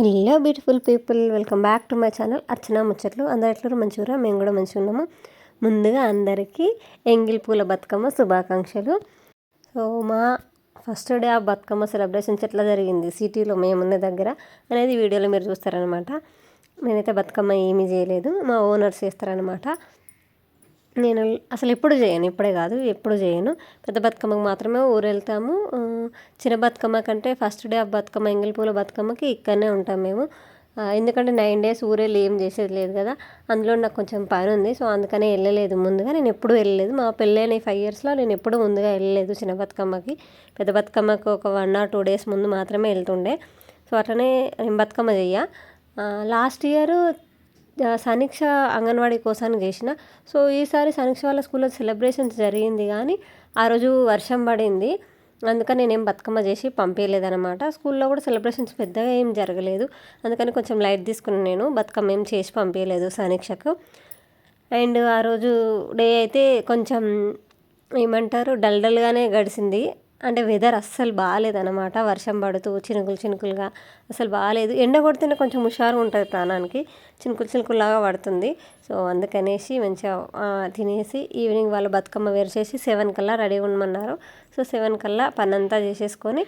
Hello beautiful people welcome back to my channel Archana ముచ్చట్లు. అందరు ఎట్లా మంచిగా మేము కూడా మంచిగా ఉన్నాము ముందుగా అందరికీ ఎంగిల్ పూల బతుకమ్మ శుభాకాంక్షలు. సో మా ఫస్ట్ డే ఆ బతుకమ్మ సెలబ్రేషన్స్ ఎట్లా జరిగింది? సిటీలో మేమున్న దగ్గర అనేది వీడియోలో మీరు చూస్తారనమాట నేనైతే బతుకమ్మ ఏమీ చేయలేదు. మా ఓనర్స్ చేస్తారనమాట నేను అసలు ఎప్పుడు చేయను ఇప్పుడే కాదు ఎప్పుడు చేయను. పెద్ద బతుకమ్మకి మాత్రమే ఊరు వెళ్తాము చిన్న బతుకమ్మ కంటే ఫస్ట్ డే ఆఫ్ బతుకమ్మ ఎంగిల్ పూల బతుకమ్మకి ఇక్కడనే ఉంటాం మేము. ఎందుకంటే నైన్ డేస్ ఊరెళ్ళి ఏం చేసేది లేదు కదా అందులో నాకు కొంచెం పని ఉంది. సో అందుకనే వెళ్ళలేదు ముందుగా. నేను ఎప్పుడు వెళ్ళలేదు. మా పెళ్ళైన ఫైవ్ ఇయర్స్లో నేను ఎప్పుడు ముందుగా వెళ్ళలేదు చిన్న బతుకమ్మకి. పెద్ద బతుకమ్మకి ఒక వన్ ఆర్ టూ డేస్ ముందు మాత్రమే వెళ్తుండే. సో అట్లనే నేను బతుకమ్మ చెయ్య. లాస్ట్ ఇయర్ సమీక్ష అంగన్వాడీ కోసం చేసిన. సో ఈసారి సమీక్ష వాళ్ళ స్కూల్లో సెలబ్రేషన్స్ జరిగింది కానీ ఆ రోజు వర్షం పడింది. అందుకని నేనేం బతుకమ్మ చేసి పంపించలేదనమాట స్కూల్లో కూడా సెలబ్రేషన్స్ పెద్దగా ఏం జరగలేదు. అందుకని కొంచెం లైట్ తీసుకుని నేను బతుకమ్మ ఏం చేసి పంపించలేదు సమీక్షకు అండ్ ఆ రోజు డే అయితే కొంచెం ఏమంటారు డల్ డల్గానే గడిచింది అంటే వెదర్ అస్సలు బాగాలేదన్నమాట వర్షం పడుతూ చినుకులు చినుకులుగా అసలు బాగాలేదు ఎండ కొడితేనే కొంచెం హుషారు ఉంటుంది ప్రాణానికి. చినుకులు చినుకులాగా పడుతుంది. సో అందుకనేసి మంచిగా తినేసి ఈవినింగ్ వాళ్ళు బతుకమ్మ వేరు చేసి సెవెన్ కల్లా రెడీ ఉండమన్నారు. సో సెవెన్ కల్లా పని అంతా చేసేసుకొని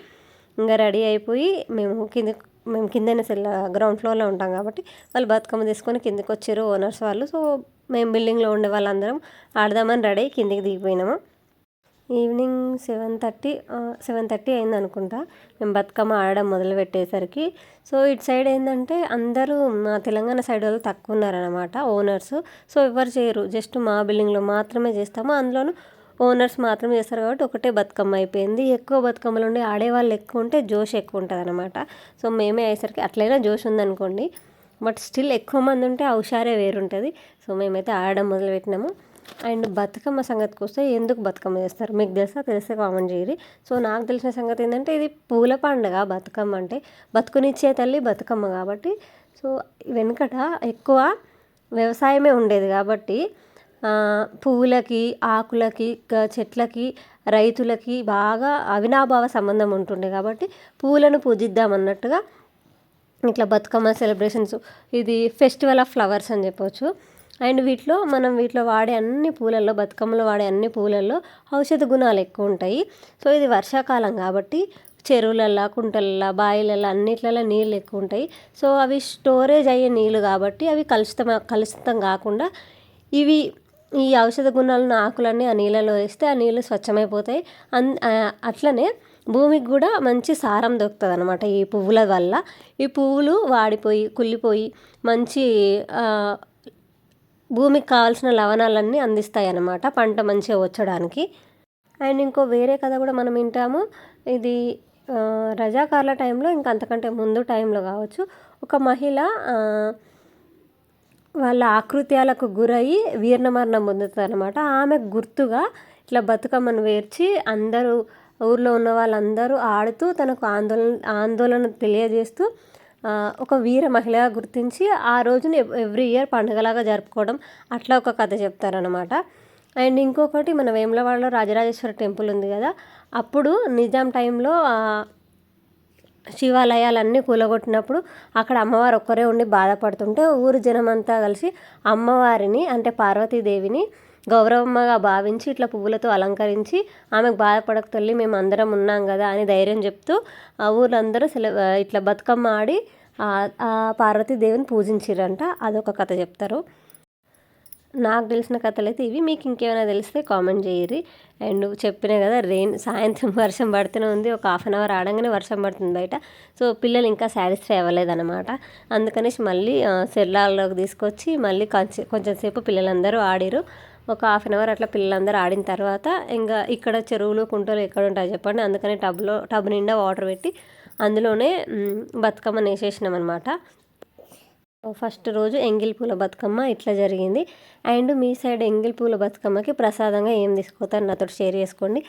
ఇంకా రెడీ అయిపోయి మేము కింద మేము కిందనే సెల్ గ్రౌండ్ ఫ్లోర్లో ఉంటాం కాబట్టి వాళ్ళు బతుకమ్మ తీసుకొని కిందకి వచ్చారు ఓనర్స్ వాళ్ళు. సో మేము బిల్డింగ్లో ఉండే వాళ్ళందరం ఆడదామని రెడీ కిందికి దిగిపోయినాము. Evening seven thirty seven thirty అయింది అనుకుంటా. మేము బతుకమ్మ ఆడడం మొదలు పెట్టేసరికి. సో ఇటు సైడ్ ఏంటంటే అందరూ మా తెలంగాణ సైడ్ వాళ్ళు తక్కువ ఉన్నారనమాట ఓనర్స్. సో ఎవరు చేయరు. జస్ట్ మా బిల్డింగ్లో మాత్రమే చేస్తాము. అందులోనూ ఓనర్స్ మాత్రమే చేస్తారు కాబట్టి ఒకటే బతుకమ్మ అయిపోయింది. ఎక్కువ బతుకమ్మలు ఉండి ఆడేవాళ్ళు ఎక్కువ ఉంటే జోష్ ఎక్కువ ఉంటుంది అనమాట సో మేమే అయ్యేసరికి అట్లయినా జోష్ ఉందనుకోండి. బట్ స్టిల్ ఎక్కువ మంది ఉంటే ఆ హుషారే వేరుంటుంది. సో మేమైతే ఆడడం మొదలుపెట్టినాము. అండ్ బతుకమ్మ సంగతికి వస్తే ఎందుకు బతుకమ్మ చేస్తారు? మీకు తెలుసా? తెలిస్తే కామెంట్ చేయరు సో నాకు తెలిసిన సంగతి ఏంటంటే ఇది పూల పండుగ బతుకమ్మ అంటే బతుకునిచ్చే తల్లి బతుకమ్మ కాబట్టి. సో వెనుకట ఎక్కువ వ్యవసాయమే ఉండేది కాబట్టి పువ్వులకి ఆకులకి చెట్లకి రైతులకి బాగా అవినాభావ సంబంధం ఉంటుండే కాబట్టి పువ్వులను పూజిద్దాం అన్నట్టుగా ఇట్లా బతుకమ్మ సెలబ్రేషన్స్ ఇది ఫెస్టివల్ ఆఫ్ ఫ్లవర్స్ అని చెప్పవచ్చు అండ్ వీటిలో మనం వీటిలో వాడే అన్ని పూలల్లో బతుకమ్మలో వాడే అన్ని పూలల్లో ఔషధ గుణాలు ఎక్కువ ఉంటాయి. సో ఇది వర్షాకాలం కాబట్టి చెరువులల్లో కుంటలల్లో బాయిలల్లో అన్నిట్లలో నీళ్ళు ఎక్కువ ఉంటాయి. సో అవి స్టోరేజ్ అయ్యే నీళ్ళు కాబట్టి అవి కలుషితం కలుషితం కాకుండా ఇవి ఈ ఔషధ గుణాలను ఆకులన్నీ ఆ నీళ్ళలో వేస్తే ఆ నీళ్ళు స్వచ్ఛమైపోతాయి. అన్ అట్లనే భూమికి కూడా మంచి సారం దొరుకుతుంది అనమాట ఈ పువ్వుల వల్ల. ఈ పువ్వులు వాడిపోయి కుళ్ళిపోయి మంచి భూమికి కావాల్సిన లవణాలన్నీ అందిస్తాయి అన్నమాట పంట మంచిగా వచ్చడానికి. అండ్ ఇంకో వేరే కథ కూడా మనం వింటాము. ఇది రజాకార్ల టైంలో ఇంకా అంతకంటే ముందు టైంలో కావచ్చు. ఒక మహిళ వాళ్ళ ఆకృత్యాలకు గురయ్యి వీర్ణమరణం పొందుతుంది అనమాట ఆమె గుర్తుగా ఇట్లా బతుకమ్మను వేర్చి అందరూ ఊర్లో ఉన్న వాళ్ళందరూ ఆడుతూ తనకు ఆందోళన ఆందోళన తెలియజేస్తూ ఒక వీర మహిళగా గుర్తించి ఆ రోజుని ఎవ్రీ ఇయర్ పండుగలాగా జరుపుకోవడం అట్లా ఒక కథ చెప్తారనమాట అండ్ ఇంకొకటి మన వేములవాడలో రాజరాజేశ్వర టెంపుల్ ఉంది కదా అప్పుడు నిజాం టైంలో శివాలయాలన్నీ కూలగొట్టినప్పుడు అక్కడ అమ్మవారు ఒక్కరే ఉండి బాధపడుతుంటే ఊరు జనమంతా కలిసి అమ్మవారిని అంటే పార్వతీదేవిని గౌరవమ్మగా భావించి ఇట్లా పువ్వులతో అలంకరించి ఆమెకు బాధపడక తల్లి మేము అందరం ఉన్నాం కదా అని ధైర్యం చెప్తూ ఆ ఊళ్ళందరూ సెల ఇట్లా బతుకమ్మ ఆడి ఆ పార్వతీదేవిని పూజించారంట అదొక కథ చెప్తారు. నాకు తెలిసిన కథలు అయితే ఇవి. మీకు ఇంకేమైనా తెలిస్తే కామెంట్ చేయరు అండ్ చెప్పినా కదా రెయిన్ సాయంత్రం వర్షం పడుతూనే ఉంది. ఒక హాఫ్ అన్ అవర్ ఆడంగానే వర్షం పడుతుంది బయట. సో పిల్లలు ఇంకా సాటిస్ఫై అవ్వలేదన్నమాట. అందుకనేసి మళ్ళీ సెల్లాల్లోకి తీసుకొచ్చి మళ్ళీ కొంచెం కొంచెం సేపు పిల్లలందరూ ఆడిరు ఒక హాఫ్ అన్ అవర్ అట్లా పిల్లలందరూ ఆడిన తర్వాత ఇంకా ఇక్కడ చెరువులు కుంటలు ఎక్కడ ఉంటాయి చెప్పండి. అందుకని టబ్లో టబ్ నిండా వాటర్ పెట్టి అందులోనే బతుకమ్మని వేసేసినాం అనమాట ఫస్ట్ రోజు ఎంగిల్ పూల బతుకమ్మ ఇట్లా జరిగింది. అండ్ మీ సైడ్ ఎంగిల్ పూల బతుకమ్మకి ప్రసాదంగా ఏం తీసుకుపోతారు నాతో షేర్ చేసుకోండి.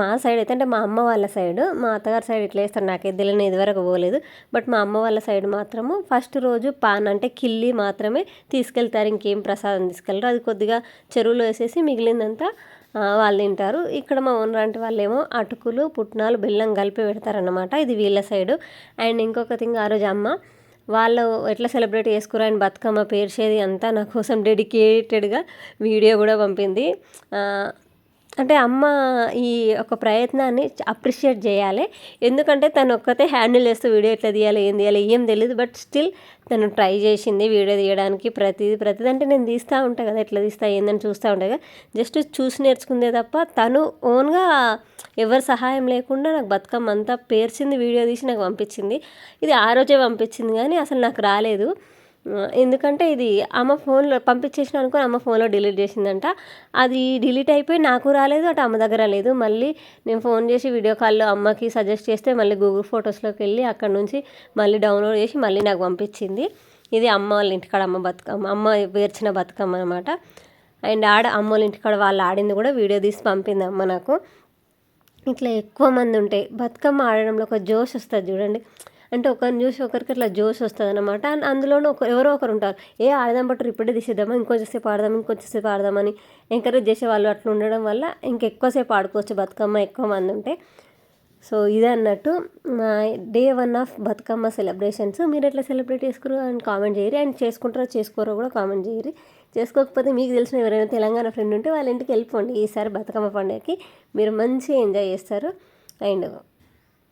మా సైడ్ అయితే అంటే మా అమ్మ వాళ్ళ సైడ్ మా అత్తగారి సైడ్ ఇట్లా వేస్తారు. నాకైతే తెలియని ఇదివరకు పోలేదు. బట్ మా అమ్మ వాళ్ళ సైడ్ మాత్రము ఫస్ట్ రోజు పాన్ అంటే కిల్లి మాత్రమే తీసుకెళ్తారు. ఇంకేం ప్రసాదం తీసుకెళ్ళరు. అది కొద్దిగా చెరువులో వేసేసి మిగిలిందంతా వాళ్ళు తింటారు. ఇక్కడ మా ఓనర్ అంటే వాళ్ళేమో అటుకులు పుట్నాలు బెల్లం కలిపి పెడతారనమాట ఇది వీళ్ళ సైడు. అండ్ ఇంకొక థింగ్ ఆ రోజు అమ్మ వాళ్ళు ఎట్లా సెలబ్రేట్ చేసుకురా అని బతుకమ్మ పేర్చేది అంతా నా కోసం డెడికేటెడ్గా వీడియో కూడా పంపింది. అంటే అమ్మ ఈ ఒక ప్రయత్నాన్ని అప్రిషియేట్ చేయాలి. ఎందుకంటే తను ఒక్కతే హ్యాండిల్ చేస్తూ వీడియో ఎట్లా తీయాలి ఏం తీయాలి ఏం తెలియదు బట్ స్టిల్ తను ట్రై చేసింది వీడియో తీయడానికి ప్రతిదీ ప్రతిది. అంటే నేను తీస్తూ ఉంటాను కదా ఎట్లా తీస్తా ఏందని చూస్తూ ఉంటాను కదా. జస్ట్ చూసి నేర్చుకుందే తప్ప తను ఓన్గా ఎవరి సహాయం లేకుండా నాకు బతుకమ్మ అంతా పేర్చింది వీడియో తీసి నాకు పంపించింది. ఇది ఆ రోజే పంపించింది కానీ అసలు నాకు రాలేదు. ఎందుకంటే ఇది అమ్మ ఫోన్లో పంపించేసిన అనుకుని అమ్మ ఫోన్లో డిలీట్ చేసిందంట. అది డిలీట్ అయిపోయి నాకు రాలేదు అటు అమ్మ దగ్గర లేదు. మళ్ళీ నేను ఫోన్ చేసి వీడియో కాల్లో అమ్మకి సజెస్ట్ చేస్తే మళ్ళీ గూగుల్ ఫొటోస్లోకి వెళ్ళి అక్కడ నుంచి మళ్ళీ డౌన్లోడ్ చేసి మళ్ళీ నాకు పంపించింది. ఇది అమ్మ వాళ్ళ ఇంటికాడ అమ్మ బతుకమ్మ అమ్మ పేర్చిన బతుకమ్మ అనమాట అండ్ ఆడ అమ్మ వాళ్ళ ఇంటికాడ వాళ్ళు ఆడింది కూడా వీడియో తీసి పంపింది అమ్మ నాకు. ఇట్లా ఎక్కువ మంది ఉంటాయి బతుకమ్మ ఆడడంలో ఒక జోష్ వస్తుంది చూడండి. అంటే ఒకరిని చూసి ఒకరికి అట్లా జోష్ వస్తుంది అనమాట అందులోనూ ఒక ఎవరో ఒకరు ఉంటారు. ఏ ఆడదాం బట్టు ఇప్పుడే తీసేద్దామా ఇంకొంచెంసేపు ఆడదాం ఇంకొంచెంసేపు ఆడదామని ఎంకరేజ్ చేసే వాళ్ళు అట్లా ఉండడం వల్ల ఇంకెక్కువసేపు ఆడుకోవచ్చు బతుకమ్మ ఎక్కువ మంది ఉంటే. సో ఇదే అన్నట్టు మా day one of Bathukamma celebrations. మీరు ఎట్లా సెలబ్రేట్ చేసుకురు అండ్ కామెంట్ చేయరు. అండ్ చేసుకుంటారో చేసుకోరో కూడా కామెంట్ చేయరు. చేసుకోకపోతే మీకు తెలిసిన ఎవరైనా తెలంగాణ ఫ్రెండ్ ఉంటే వాళ్ళ ఇంటికి వెళ్ళిపోండి. ఈసారి బతుకమ్మ పండుగకి మీరు మంచిగా ఎంజాయ్ చేస్తారు. అండ్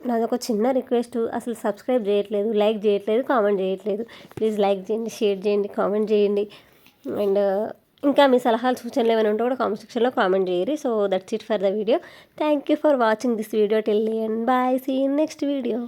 నాదొక చిన్న రిక్వెస్ట్. అసలు సబ్స్క్రైబ్ చేయట్లేదు లైక్ చేయట్లేదు కామెంట్ చేయట్లేదు. ప్లీజ్ లైక్ చేయండి షేర్ చేయండి కామెంట్ చేయండి. అండ్ ఇంకా మీ సలహాలు సూచనలు ఏమైనా ఉంటే కూడా కామెంట్ సెక్షన్లో కామెంట్ చేయరు. So that's it for the video. Thank you for watching this video. Till and bye. See in next video.